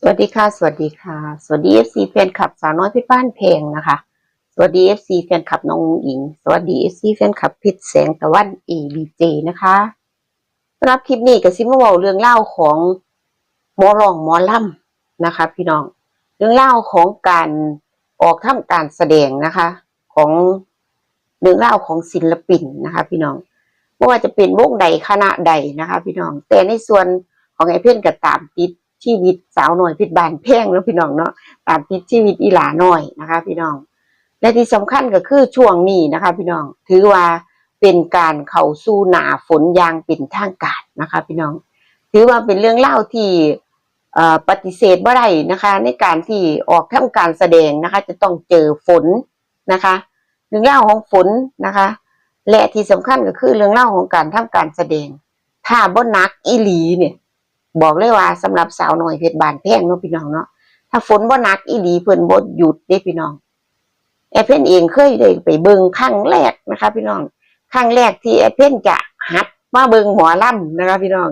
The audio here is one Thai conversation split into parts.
สวัสดีค่ะ สวัสดีค่ะ สวัสดี FC แฟนคลับสาวน้อยพชรบ้านเพลงนะคะ สวัสดี FC แฟนคลับน้องอุ๋งอิง สวัสดี FC แฟนคลับพิษแสงตะวัน ABJ นะคะสำหรับคลิปนี้ก็ซิมาเว้าเรื่องเล่าของหมอรองหมอล่ำนะคะ พี่น้อง เรื่องเล่าของการออกทำการแสดงนะคะ ของเรื่องเล่าของศิลปินนะคะ พี่น้องไม่ว่าจะเป็นวงใดคณะใดนะคะ พี่น้อง แต่ในส่วนของไอ้เพื่อนก็ตามติด ชีวิตสาวหน่อยพิดบานแพงแล้วพี่น้องเนาะตามติดชีวิตอีหลาหน่อยนะคะ พี่น้อง และที่สำคัญก็คือช่วงนี้นะคะ พี่น้องถือว่าเป็นการเข้าสู่หนาฝนยางเป็นทางการนะคะ พี่น้อง ถือว่าเป็นเรื่องเล่าที่ปฏิเสธบ่ได้นะคะ ในการที่ออกทำการแสดงนะคะ จะต้องเจอฝนนะคะ เรื่องเล่าของฝนนะคะ และที่สำคัญก็คือเรื่องเล่าของการทำการแสดงถ้าบ่นักอีหลีเนี่ย บอกเลยว่าสำหรับสาวหน้อยเพชรบานแพงเนาะพี่น้องเนาะถ้าฝนบ่หนักอีหลีเพิ่นบ่หยุดเด้พี่น้องแอเปิลเองเคยได้ไปเบิ่งครั้งแรกนะคะ พี่น้องครั้งแรกที่แอเปิลจะหัดมาเบิ่งหมอลำนะคะ พี่น้อง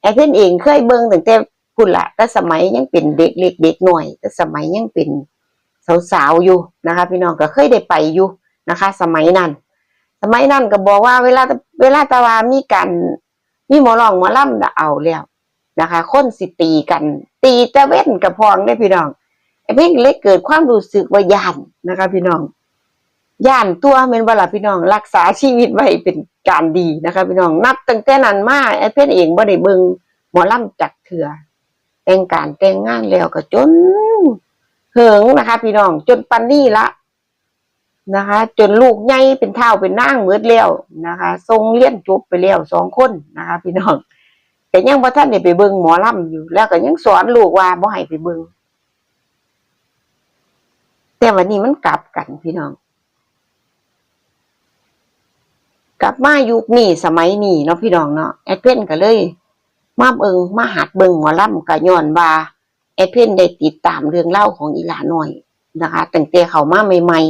แอเปิลเองเคยเบิ่งตั้งแต่พุ่นละแต่สมัยยังเป็นเด็กเล็กเด็กหน่อย แต่สมัยยังเป็นสาวๆอยู่นะคะ พี่น้องก็เคยได้ไปอยู่นะคะ สมัยนั้น สมัยนั้นก็บอกว่าเวลาเวลาตะวามีการมีหมอร้องหมอลำน่ะเอาแล้ว นะคะ คนสิตีกัน ตีต่เว้นกับพองได้พี่น้องไอ้เพ่งเล็กเกิดความรู้สึกว่าย่านนะคะ พี่น้องย่านตัวเป็นเวลาพี่น้อง รักษาชีวิตไว้เป็นการดีนะคะ พี่น้องนับตั้งแต่นั้นมาไอ้เพ่นเองบ่ได้เบิงหมอล่ำจักเถื่อแต่งการแต่งงานแล้วก็จนเหิงนะคะ พี่น้องจนปันนี่ละนะคะ จนลูกใหญ่เป็นเท่าเป็นนางเมืดแล้วนะคะ ทรงเลี้ยนจบไปแล้วสองคนนะคะ พี่น้อง แต่ยังบ่ท่านได้ไปเบิ่งหมอลำอยู่ แล้วก็ยังสอนลูกว่าบ่ให้ไปเบิ่งแต่วันนี้มันกลับกันพี่น้อง กลับมายุคนี้สมัยนี้เนาะพี่น้องเนาะแอดเพนก็เลย มาเบิงมาหัดเบิงหมอลำก็ย้อนว่าแอดเพนได้ติดตามเรื่องเล่าของอีหลาหน่อยนะคะตั้งแต่เขามาใหม่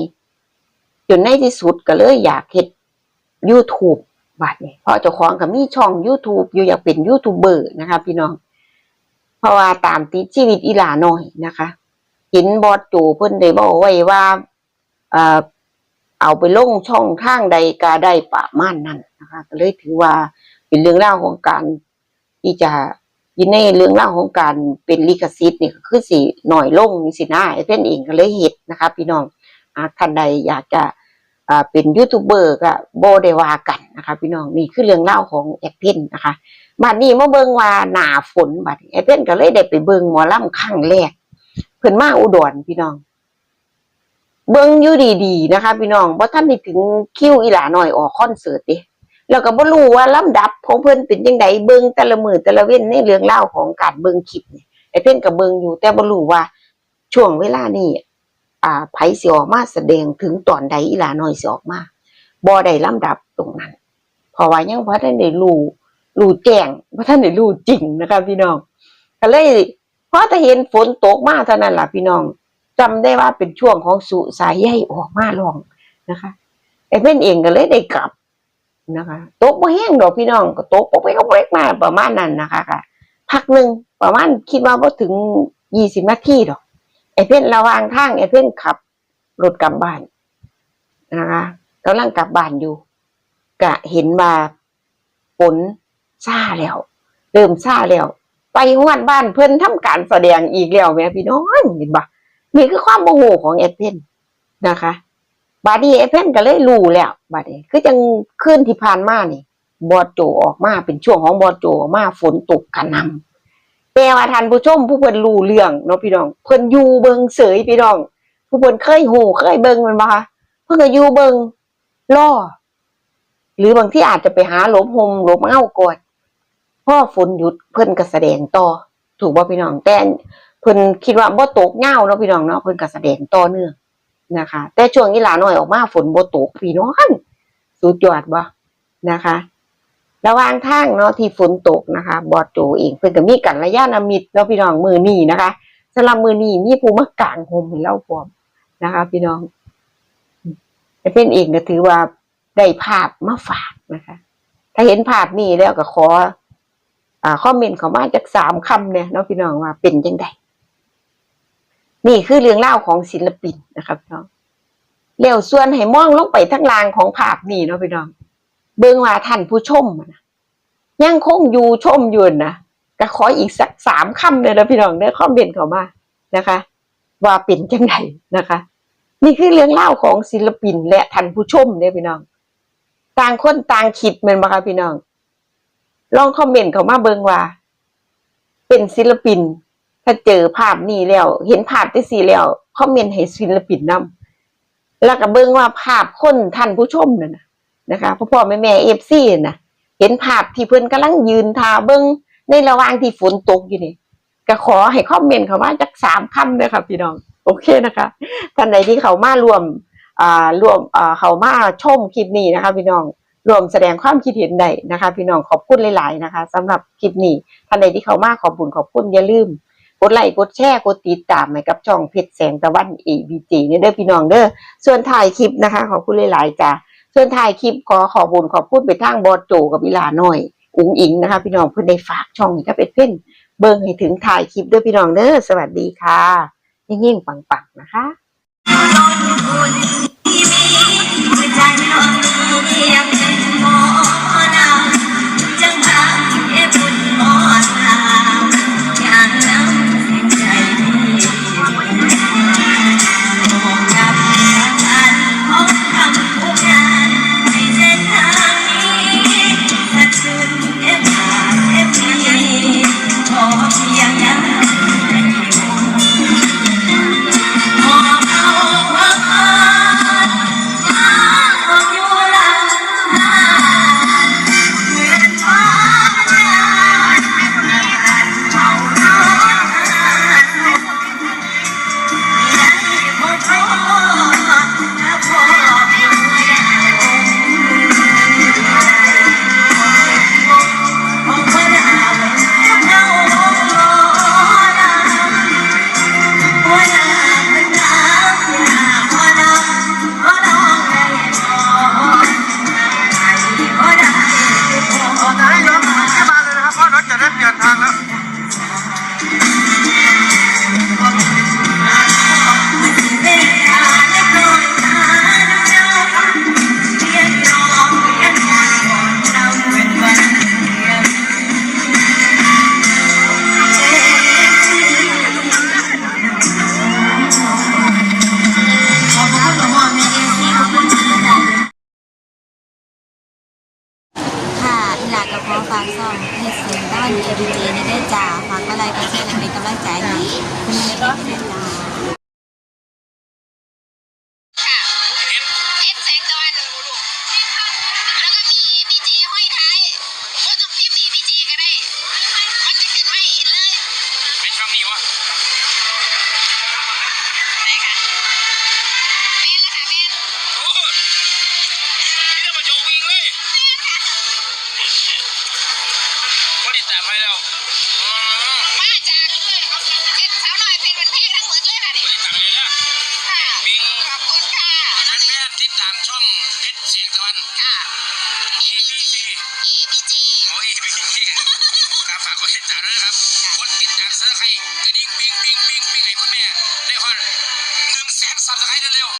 ๆจนในที่สุดก็เลยอยากเฮ็ด YouTube บัดนี้เพราะเจ้าของก็มีช่อง YouTube อยู่อยากเป็นยูทูบเบอร์นะคะ พี่น้อง เพราะว่าตามติดชีวิตอีหลาหน่อยนะคะเห็นบอสโจเพิ่นได้บอกไว้ว่าเอ่อเอาไปลงช่องทางใดก็ได้ประมาณนั้นนะคะก็เลยถือว่าเป็นเรื่องราวของการที่จะยินในเรื่องราวของการเป็นลิขสิทธิ์นี่คือสิหน่อยลงนี่สินะไอ้เพิ่นเองก็เลยเฮ็ดนะคะ พี่น้องท่านใดอยากจะ อ่าเป็นยูทูบเบอร์ก็บ่ได้ว่ากันนะคะ พี่น้องนี่คือเรื่องเล่าของแอดเพนนะคะบัดนี้มาเบิงว่าหนาฝนบัดแอดเพนก็เลยได้ไปเบิ่งหมอลำครั้งแรกเพิ่นมาอุดรพี่น้อง เบิ่งอยู่ดีๆนะคะ พี่น้องบ่ทันได้ถึงคิวอีหลาหน้อยออกคอนเสิร์ตด้แล้วก็บ่รู้ว่าลำดับของเพิ่นเป็นจังไดเบิ่งแต่ละมือแต่ละเว้นในเรื่องราของการเบิ่งคลิปนี่ไอ้เพิ่นก็เบิ่งอยู่แต่บ่รู้ว่าช่วงเวลานี้ อ่าไผสิออกมาแสดงถึงตอนใดอีหลาน้อยสิออกมาบ่ได้ลำดับตรงนั้น เพราะว่ายังบ่ทันได้รู้รู้แจ้งบ่ทันได้รู้จริงนะคะพี่น้องก็เลยพอแต่เห็นฝนตกมาเท่านั้นล่ะพี่น้องจำได้ว่าเป็นช่วงของสุสายใยออกมาลองนะคะไอ้เพื่อนเองก็เลยได้กลับนะคะตกบ่แห้งดอกพี่น้องก็ตกปกไปก็เล็กมาประมาณนั้นนะคะค่ะพักหนึ่งประมาณคิดว่าบ่ถึงยี่สิบนาทีดอก ไอ้เพื่อนระวางทางไอ้เพื่อนขับรถกลับบ้านนะคะกำลังกลับบ้านอยู่ก็เห็นว่าฝนซาแล้วเริ่มซาแล้ว ไปฮอดบ้านเพิ่อนทำการแสดงอีกแล้วแม่พี่น้องเห็นบ่นี่คือความโมโหของแอเพนนะคะบาดนี้แอเพนก็เลยรู้แล้วบาดี้คือจังคืนที่ผ่านมานี่ บอดโจออกมาเป็นช่วงของบอดโจออกมาฝนตกกระนำ แต่ว่าท่านผู้ชมผู้เพิ่นรู้เรื่องเนาะพี่น้องเพิ่นอยู่เบิงเสยพี่น้อง ผู้เพิ่นเคยหูเคยเบิงมันบ่คะเพิ่นก็อยู่เบิงล่อหรือบางที่อาจจะไปหาหลบหมหลบเงาก่อนพอฝนหยุดเพิ่นก็แสดงต่อ ถูกบ่พี่น้องแต่เพิ่นคิดว่าบ่ตกเงาเนาะพี่น้องเนาะเพิ่นก็แสดงต่อเนื่องนะคะ แต่ช่วงนี้หลาน้อยออกมาฝนบ่ตกพี่น้องสุดยอดบ่นะคะ ระหว่างทางเนาะที่ฝนตกนะคะ บอดโจเองเพิ่นก็มีกัลยะนามิตรเนาะพี่น้องมือนีนะคะสำหรับมือนี้มีผู้มากางห่มให้เราพร้อมนะคะ พี่น้องแต่เพิ่นเองก็ถือว่าได้ภาพมาฝากนะคะ ถ้าเห็นภาพนี้แล้วก็ขออ่าคอมเมนต์เขามาจากสามคำเนี่ยเนาะพี่น้องว่าเป็นจังไดนี่คือเรื่องเล่าของศิลปินนะครับพี่น้องแล้วส่วนให้มองลงไปทั้งลางของภาพนี่เนาะพี่น้อง เบิ่งว่าท่านผู้ชมนะยังคงอยู่ชมอยู่นะก็ขออีกสักสามคำเลยนะพี่น้องเด้อคอมเมนต์เข้ามานะคะ ว่าเป็นจังไงนะคะ นี่คือเรื่องเล่าของศิลปินและท่านผู้ชมเนี่ยพี่น้อง ต่างคนต่างคิดแมันบ่คะพี่น้อง ลองคอมเมนต์เข้ามาเบิ่งว่า เป็นศิลปิน ถ้าเจอภาพนี้แล้ว เห็นภาพที่สี่แล้วคอมเมนต์ให้ศิลปินนํแล้วก็เบิ่งว่าภาพคนท่านผู้ชมนั่นนะ นะคะพ่อพ่อแม่แม่เอฟซีนะเห็นภาพที่เพิ่อนกำลังยืนทาเบิ่งในระหว่างที่ฝนตกอยู่นี่ก็ขอให้คอมเมนต์เข้ามาจักสามคำเลยค่ะพี่น้อง โอเคนะคะท่านใดที่เขามารวมอ่ารวมอ่าเขามาชมคลิปนี้นะคะ พี่น้องรวมแสดงความคิดเห็นใดนะคะ พี่น้องขอบคุณหลาย ๆ นะคะสำหรับคลิปนี้ท่านใดที่เขามาขอบคุณขอบคุณอย่าลืมกดไลค์กดแชร์กดติดตามให้กับช่องเพชรแสงตะวัน ABG เนี่ยเด้อพี่น้องเด้อส่วนถ่ายคลิปนะคะ ขอบคุณหลาย ๆ จ้ะ ส่วนถ่ายคลิปขอขอบุญขอพูดไปทางบอสโจกับวิลาหน่อย อุ๋งอิงนะคะ พี่น้องเพื่อนได้ฝากช่องให้ก็เป็นเพ่นเบิ่งให้ถึงถ่ายคลิปด้วยพี่น้องเด้อสวัสดีค่ะยิ่งๆปังๆนะคะา